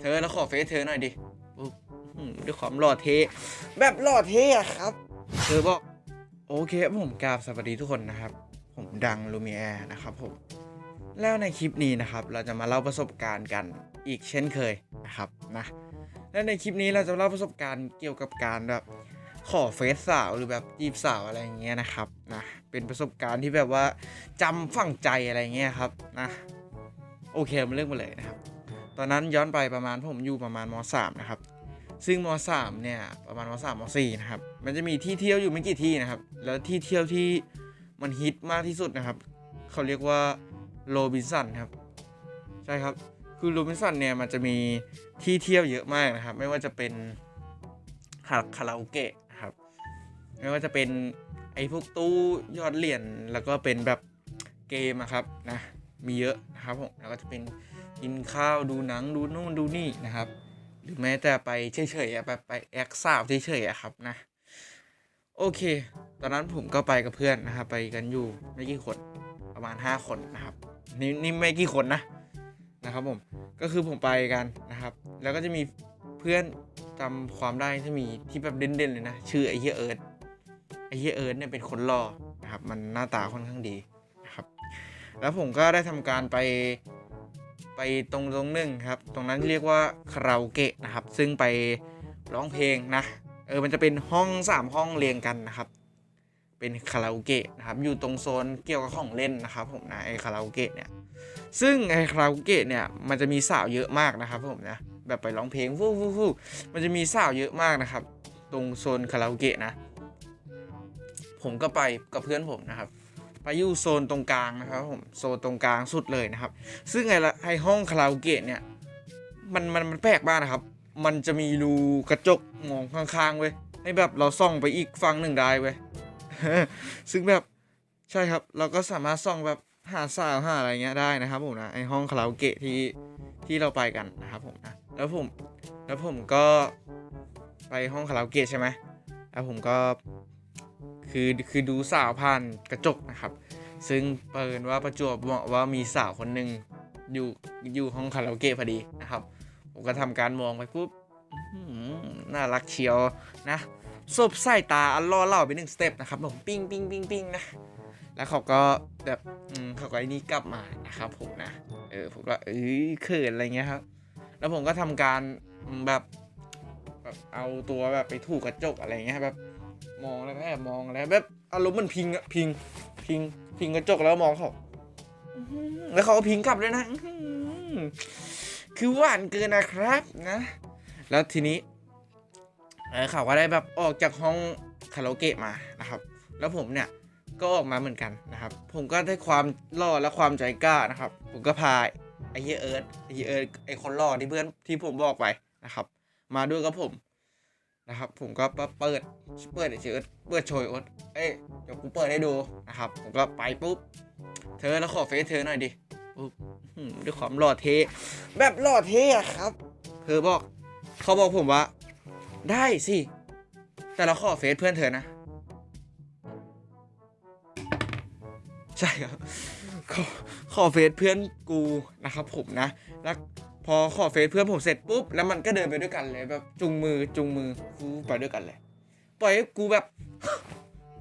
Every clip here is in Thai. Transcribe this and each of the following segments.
เธอแล้วขอเฟซเธอหน่อยดิด้วยความหล่อเท่แบบหล่อเท่อะครับ เธอบอก โอเคผมกราบสวัสดีทุกคนนะครับ ผมดังลูมิแอร์นะครับผม แล้วในคลิปนี้นะครับ เราจะมาเล่าประสบการณ์กันอีกเช่นเคยนะครับนะ และในคลิปนี้เราจะเล่าประสบการณ์เกี่ยวกับการแบบขอเฟซสาวหรือแบบจีบสาวอะไรอย่างเงี้ยนะครับนะเป็นประสบการณ์ที่แบบว่าจำฝังใจอะไรเงี้ยครับนะโอเคมาเรื่องมาเลยนะครับ ตอนนั้นย้อนไปประมาณผมอยู่ประมาณม .3 นะครับ ซึ่งม .3 เนี่ยประมาณม .3 ม .4 นะครับ มันจะมีที่เที่ยวอยู่ไม่กี่ที่นะครับ แล้วที่เที่ยวที่มันฮิตมากที่สุดนะครับ เขาเรียกว่าโรบินสันครับ ใช่ครับ คือโรบินสันเนี่ยมันจะมีที่เที่ยวเยอะมากนะครับ ไม่ว่าจะเป็นคาราโอเกะนะครับ ไม่ว่าจะเป็นไอ้พวกตู้ยอดเหรียญแล้วก็เป็นแบบเกมอะครับนะ มีเยอะนะครับผมแล้วก็จะเป็น กินข้าวดูหนังดูนู่นดูนี่นะครับ หรือแม้แต่ไปเฉยๆอะแบบไปแอคสาวเฉยๆครับนะโอเค ตอนนั้นผมก็ไปกับเพื่อนนะครับ ไปกันอยู่ไม่กี่คนประมาณ 5 คนนะครับ นี่นี่ไม่กี่คนนะนะครับผมก็คือผมไปกันนะครับ แล้วก็จะมีเพื่อนจำความได้ที่มีที่แบบเด่นๆเลยนะชื่อไอ้เฮียเอิร์ธไอ้เฮียเอิร์ธเนี่ยเป็นคนหล่อนะครับ มันหน้าตาค่อนข้างดีนะครับ แล้วผมก็ได้ทำการไป ไปตรงตรงหนึ่งครับ ตรงนั้นเรียกว่าคาราโอเกะนะครับ ซึ่งไปร้องเพลงนะ เออ มันจะเป็นห้องสามห้องเรียงกันนะครับ เป็นคาราโอเกะนะครับ อยู่ตรงโซนเกี่ยวกับของเล่นนะครับผมนะไอคาราโอเกะเนี่ย ซึ่งไอคาราโอเกะเนี่ย มันจะมีสาวเยอะมากนะครับผมนะ แบบไปร้องเพลงฟู่ฟู่ฟู่มันจะมีสาวเยอะมากนะครับ ตรงโซนคาราโอเกะนะ ผมก็ไปกับเพื่อนผมนะครับ ไปอยู่โซนตรงกลางนะครับผมโซนตรงกลางสุดเลยนะครับ ซึ่งไอละไอห้องคาราโอเกะเนี่ยมันมันมันแปลกมากนะครับ มันจะมีรูกระจกมองข้างๆเว้ยให้แบบเราส่องไปอีกฝั่งหนึ่งได้เว้ยซึ่งแบบใช่ครับ เราก็สามารถส่องแบบหาสาวหาอะไรเงี้ยได้นะครับผมนะไอห้องคาราโอเกะที่ที่เราไปกันนะครับผมนะแล้วผมแล้วผมก็ไปห้องคาราโอเกะใช่ไหมแล้วผมก็ คือคือดูสาวผ่านกระจกนะครับ ซึ่งเปิดว่าประจวบเหมาะว่ามีสาวคนหนึ่งอยู่อยู่ห้องคาราโอเกะพอดีนะครับ ผมก็ทำการมองไปปุ๊บน่ารักเชียวนะสบสายตาอันล่อเล่าไปหนึ่งสเต็ปนะครับผมปิ้งปิ้งปิ้งปิ้งนะแล้วเขาก็แบบเขาก็ไอ้นี่กลับมานะครับผมนะเออผมก็เอ้ยเขินอะไรเงี้ยครับ แล้วผมก็ทำการแบบแบบเอาตัวแบบไปถูกกระจกอะไรเงี้ยแบบ มองแล้วก็แอบมองแล้วแบบอารมณ์เหมันพิงอะพิง พิง พิงกระจกแล้วมองเขาอื้อหือแล้วเขาก็พิงกลับเลยนะอื้อหือคือหวานเกินนะครับนะ แล้วทีนี้เออเขาก็ได้แบบออกจากห้องคาราโอเกะมานะครับ แล้วผมเนี่ยก็ออกมาเหมือนกันนะครับ ผมก็ได้ความหล่อและความใจกล้านะครับ ผมก็พาไอ้เฮียเอิร์ธไอ้เฮียเอิร์ธไอ้คนหล่อที่เพื่อนที่ผมบอกไปนะครับ มาด้วยกับผม นะครับ ผมก็เปิดเปิดเชิร์ธเปิดโชยอ๊ตเอ้ยเดี๋ยวกูเปิดให้ดูนะครับ ผมก็ไปปุ๊บ เธอแล้วขอเฟซเธอหน่อยดิปุ๊บอื้อหือด้วยความหล่อเท แบบหล่อเทอะครับ เธอบอก เขาบอกผมว่า ได้สิ แต่เราขอเฟซเพื่อนเธอนะ ใช่ครับขอขอเฟซเพื่อนกูนะครับผมนะ แล้ว พอขอเฟซเพื่อนผมเสร็จปุ๊บแล้วมันก็เดินไปด้วยกันเลยแบบจุงมือจุงมือกูไปด้วยกันเลย ปล่อยให้กูแบบ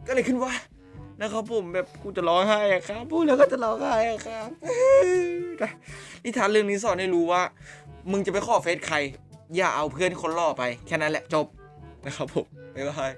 ก็เลยขึ้นว่านะครับผมแบบกูจะร้องไห้อะครับพูดแล้วก็จะร้องไห้อะครับนะนิทานเรื่องนี้สอนให้รู้ว่า มึงจะไปขอเฟซใคร อย่าเอาเพื่อนคนล่อไป แค่นั้นแหละจบนะครับผมบ๊ายบาย